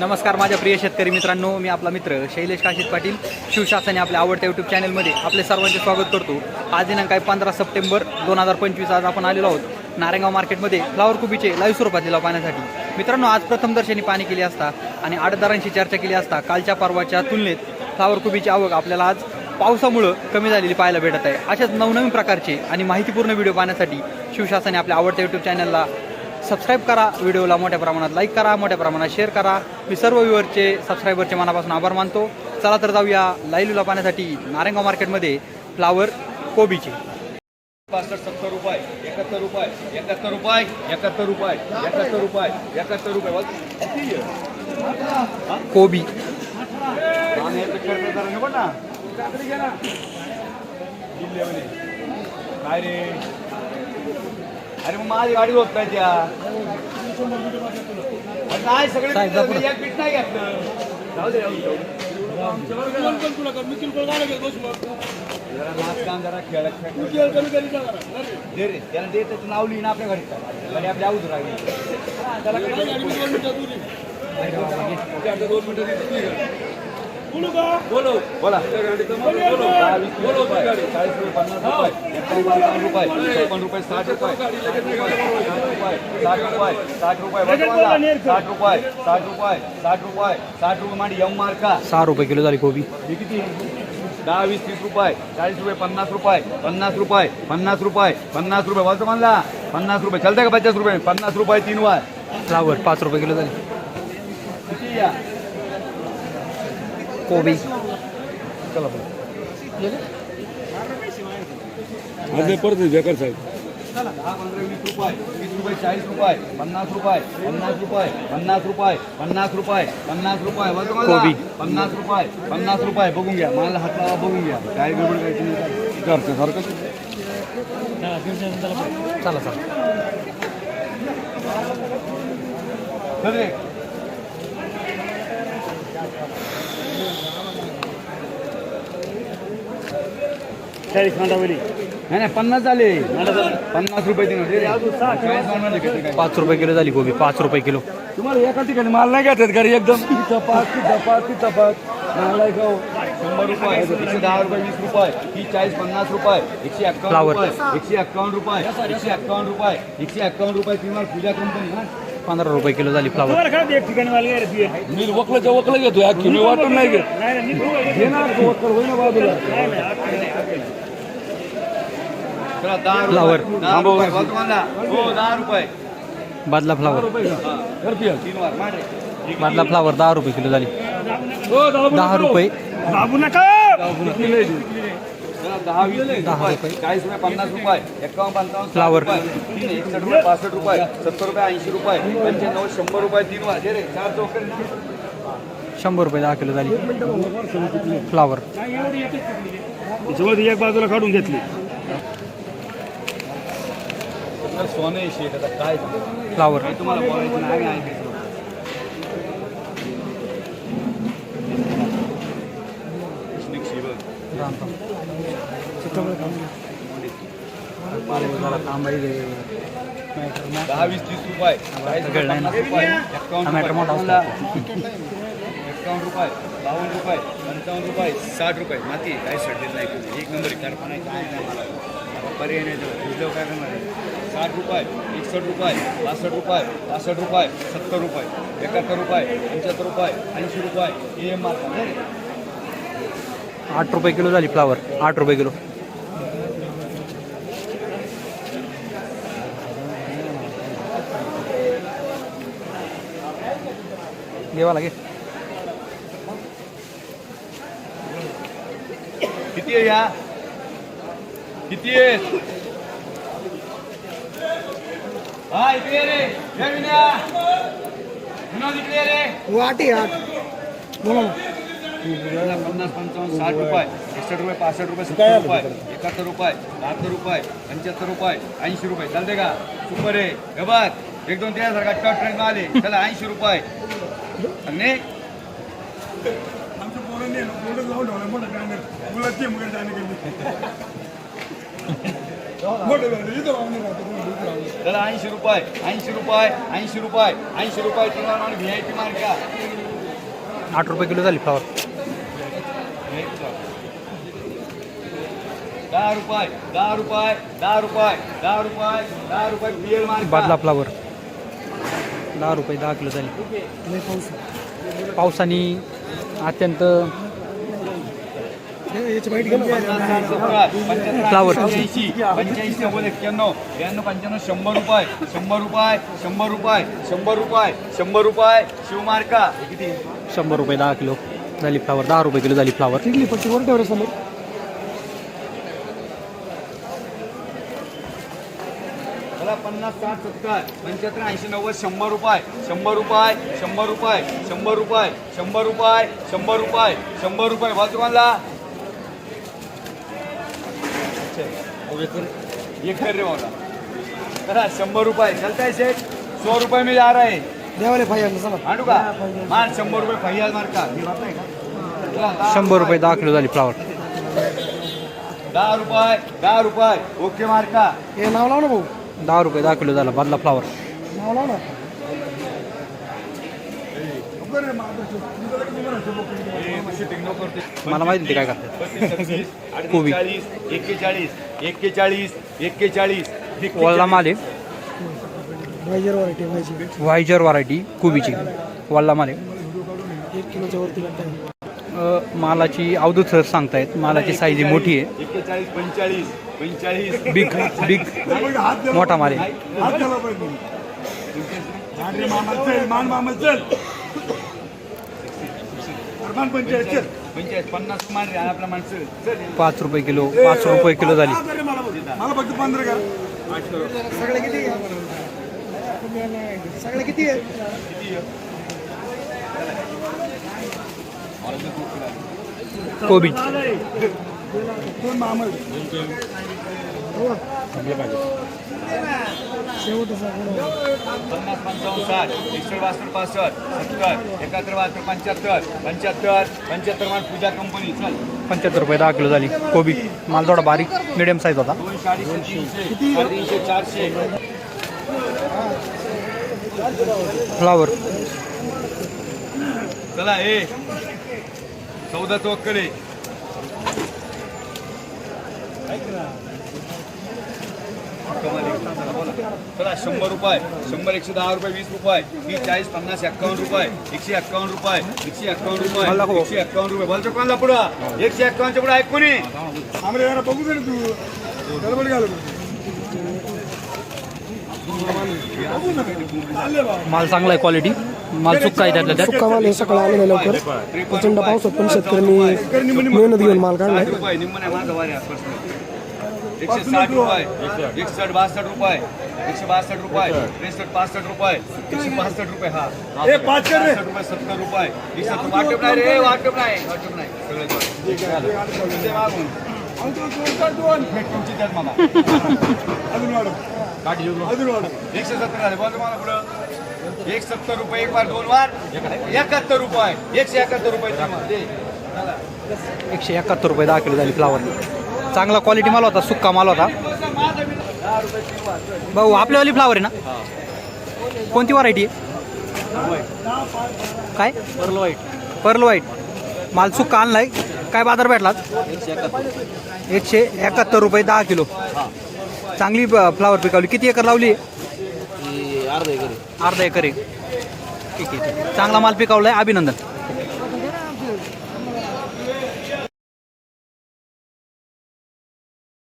नमस्कार माझ्या प्रिय शेतकरी मित्रांनो मी आपला मित्र शैलेश काशीत पाटील शिवशासने आपल्या आवडत्या यूट्यूब चॅनलमध्ये आपले सर्वांचे स्वागत करतो. आज दिनांक आहे पंधरा सप्टेंबर दोन हजार पंचवीस आज आपण आलेलो आहोत नारायणगाव मार्केटमध्ये फ्लावर कुबीचे लाईव्ह स्वरूपात लिलाव पाहण्यासाठी. मित्रांनो आज प्रथमदर्शनी पाणी केली असता आणि आठदारांशी चर्चा केली असता कालच्या पर्वाच्या तुलनेत फ्लावर कुबीची आवक आपल्याला आज पावसामुळं कमी झालेली पाहायला भेटत आहे. अशाच नवनवीन प्रकारचे आणि माहितीपूर्ण व्हिडिओ पाहण्यासाठी शिवशासने आपल्या आवडत्या यूट्यूब चॅनलला सबस्क्राईब करा. व्हिडिओला मोठ्या प्रमाणात लाईक करा मोठ्या प्रमाणात शेअर करा. मी सर्व व्ह्युअरचे सबस्क्रायबरचे मनापासून आभार मानतो. चला तर जाऊया लाईव्हला पाहण्यासाठी नारायणगाव मार्केटमध्ये फ्लावर कोबीचे. पासष्ट सत्तर रुपये एकाहत्तर रुपये एकाहत्तर रुपये एकाहत्तर रुपये एकाहत्तर रुपये एकाहत्तर रुपये? कोबी. काय रे? अरे मग माझी गाडी होत नाही त्या अरे नाही सगळे. एक पीठ नाही घेतलं. जाऊ दे जाऊ दे, जाऊ दे. जरा नाच काम जरा खेळ खेळ. दे रे त्याला दे त्याचं नाव लिहिणं आपल्या घरी. गाडी आपल्या अवधू राहिली त्याला बोलो बोला. रुपये, चाळीस रुपये पन्नास रुपये एकावन्न रुपये छप्पन रुपये साठ रुपये साठ रुपये साठ रुपये साठ रुपये. साठ रुपये साठ रुपये साठ रुपये साठ रुपये मांडी यम मार्का. सहा रुपये किलो झाली कोबी. हे किती? दहा वीस तीस रुपये चाळीस रुपये पन्नास रुपये पन्नास रुपये पन्नास रुपये पन्नास रुपये. वर्तमानला पन्नास रुपये. चालतंय का पचास रुपये? पन्नास रुपये तीन वार. फ्लावर पाच रुपये किलो झाली. किती या? कोबी. चला. आज परत बेकार साहेब. चला दहा पंधरा वीस रुपये. वीस रुपये चाळीस रुपये. पन्नास रुपये पन्नास रुपये पन्नास रुपये पन्नास रुपये पन्नास रुपये. कोबी. पन्नास रुपये पन्नास रुपये. बघून घ्या. मला हात लावा बघून घ्या. काय गडबड काय तुम्ही सारखं सारखं. चला चला. चाळीस खांडावली नाही नाही पन्नास झाले. पन्नास रुपये दिन मांडवाले काय पाच रुपये किलो. झाली कोबी पाच रुपये किलो. तुम्हाला एका ठिकाणी माल नाही घेतात घरी एकदम. तिथं पाच तिथं पाच तिथं पाच नालाय गाव शंभर रुपये एकशे दहा रुपये वीस रुपये. ही चाळीस पन्नास रुपये. एकशे एक्कावन्न. रुपये. एकशे एक्कावन्न रुपये. एकशे एक्कावन्न रुपये. एकशे एक्कावन्न रुपये तुम्हाला पूजा कंपनी हा पंधरा रुपये किलो झाली फ्लावर एक ठिकाणी माल मी वकलाच्या वकला घेतो या मी वाटून नाही घेत. हो रुपये. बादला फ्लावर हा. बादला फ्लावर दहा रुपये किलो झाली. दहा रुपये. बाबू नका. चला दहा वीस दहा रुपये रुपये. चाळीस रुपये पन्नास रुपये एक्कावन्न पंचावन्न Flower. साठ रुपये पासष्ट रुपये सत्तर रुपये ऐंशी रुपये पंच्याण्णव शंभर रुपये तीन दे रे चार चौकट शंभर रुपये दहा किलो झाली. फ्लावर एक बाजूला काढून घेतली. सोने फ्लावर तुम्हाला दहा वीस तीस रुपये. टमाटर रुपये, मोठा मला असतो. एक्कावन्न रुपये. बावन्न रुपये. पंचावन्न रुपये. साठ रुपये. माती काही सडलेलं नाही एक नंबर कारखाना आहे, काय नाही पर्याय नाही. दुसरं काय करणार आहे? साठ रुपये एकसष्ट रुपये पासष्ट रुपये पासष्ट रुपये सत्तर रुपये एकाहत्तर रुपये पंच्याहत्तर रुपये ऐंशी रुपये. हे मार्क आठ रुपये किलो झाली फ्लावर. आठ रुपये किलो. घेवा लागेल किती आहे या? किती आहे? हा इकडे ये रे. ये विनया. विनोद इकडे ये रे. वाटी आठ. बोला. पन्नास पंचावन्न साठ रुपये एकसष्ट रुपये पासष्ट रुपये सत्तर रुपये एकाहत्तर रुपये बहात्तर रुपये पंच्याहत्तर रुपये ऐंशी रुपये. चालते का? सुपर आहे. हे बघ एक दोन तीन सारखा टॉप ट्रेन आले. चला ऐंशी रुपये. गेली त्याला ऐंशी रुपये ऐंशी रुपये ऐंशी रुपये ऐंशी रुपये तुम्हाला व्ही आय पी मार्का आठ रुपये किलो झाली फ्लावर दहा रुपये दहा रुपये दहा रुपये दहा रुपये दहा रुपये पीएल बादला फ्लावर दहा रुपये दहा किलो झाली. पाऊस. पावसाने अत्यंत. Flower. पंच्याऐंशी पंच्याऐंशी नव्वद एक्क्याण्णव ब्याण्णव पंच्याण्णव शंभर रुपये शंभर रुपये शंभर रुपये शंभर रुपये शंभर रुपये शिवमार्का किती शंभर रुपये दहा किलो झाली फ्लावर दहा रुपये किलो झाली फ्लावर पन्नास साठ सत्तर पंच्याहत्तर ऐंशी नव्वद शंभर रुपये शंभर रुपये शंभर रुपये शंभर रुपये शंभर रुपये शंभर रुपये शंभर रुपये. एक कर रे मला करा शंभर रुपये. चलता है सेठ सौ रुपये में जा रहे देवाले पाहिजे चला. मांडू का? मान शंभर रुपये फैयाज मार का? हे का? शंभर रुपये दहा किलो झाली फ्लावर दहा रुपये दहा रुपये. ओके मार्का हे नाव लाव ना भाऊ. दहा रुपये दहा किलो झाला बादला फ्लावर मला माहिती ते काय करतात. कोबी. एक्केचाळीस एक्केचाळीस एक्केचाळीस वल्ला माल. आहे व्हायजर व्हरायटी कोबीची. वल्ला माल. आहे एक किलोच्या वरती मालाची अवधूत सर सांगतायत. मालाची साईज मोठी आहे. एक्केचाळीस पंचेचाळीस बिग बिग मोठा मारे पाच रुपये किलो पाच रुपये किलो झाली. सगळे किती सगळे किती आहे शेवटचा पन्नास पंचावन्न साठ एकशे बासष्ट पासष्ट सत्तर एकाहत्तर बहात्तर पंच्याहत्तर पंच्याहत्तर पंच्याहत्तर मान पूजा कंपनी चल. पंच्याहत्तर रुपये दहा किलो झाली. कोबी माल थोडा बारीक मिडियम साईज होता. दोनशे. अडीचशे तीनशे साडेतीनशे चारशे. फ्लावर चला ए. चौदा चौकडे चला शंभर रुपये. शंभर एकशे दहा रुपये वीस रुपये. तीस चाळीस पन्नास एक्कावन्न रुपये. एकशे एक्कावन्न रुपये. एकशे एक्कावन्न रुपये. एकशे एक्कावन्न रुपये. बोलतो कोणाला पुढं? एकशे एक्कावन्नच्या पुढे ऐकून ये. बघू दे तू. गडबड घाल माल चांगला आहे क्वालिटी माल चुक्का आहे त्यातल्या त्यात. माल हे सकाळी आलेला लवकर. प्रचंड पावसात पण शेतकऱ्यांनी मेहनत घेऊन माल काढलाय. एकशे साठ रुपये एकसष्ट बासष्ट रुपये एकशे बासष्ट रुपये त्रेसष्ट पासष्ट रुपये एकशे पासष्ट रुपये हा. पासष्ट रुपये सत्तर रुपये वाटप नाही रे वाटप नाही. वाटप नाही. सगळं मागून. तुमची त्यात मला एकशे सत्तर झाले. बोल मला पुढं. एक सत्तर रुपये एक वार दोन वार. एकाहत्तर रुपये. एकशे एकाहत्तर रुपये. एकशे एकाहत्तर रुपये दहा किलो झाली फ्लावर चांगला क्वालिटी माल होता सुक्का माल होता. भाऊ आपल्यावाली फ्लावर आहे ना? कोणती व्हरायटी आहे? काय? पर्ल व्हाईट पर्ल व्हाईट माल सुक्का आणलाय. काय बाजार भेटला एकशे एकाहत्तर रुपये दहा किलो. चांगली फ्लावर पिकवली. किती एकर लावली? अर्धा एकर आहे. ठीक आहे ठीक आहे. चांगला माल पिकवलाय. अभिनंदन.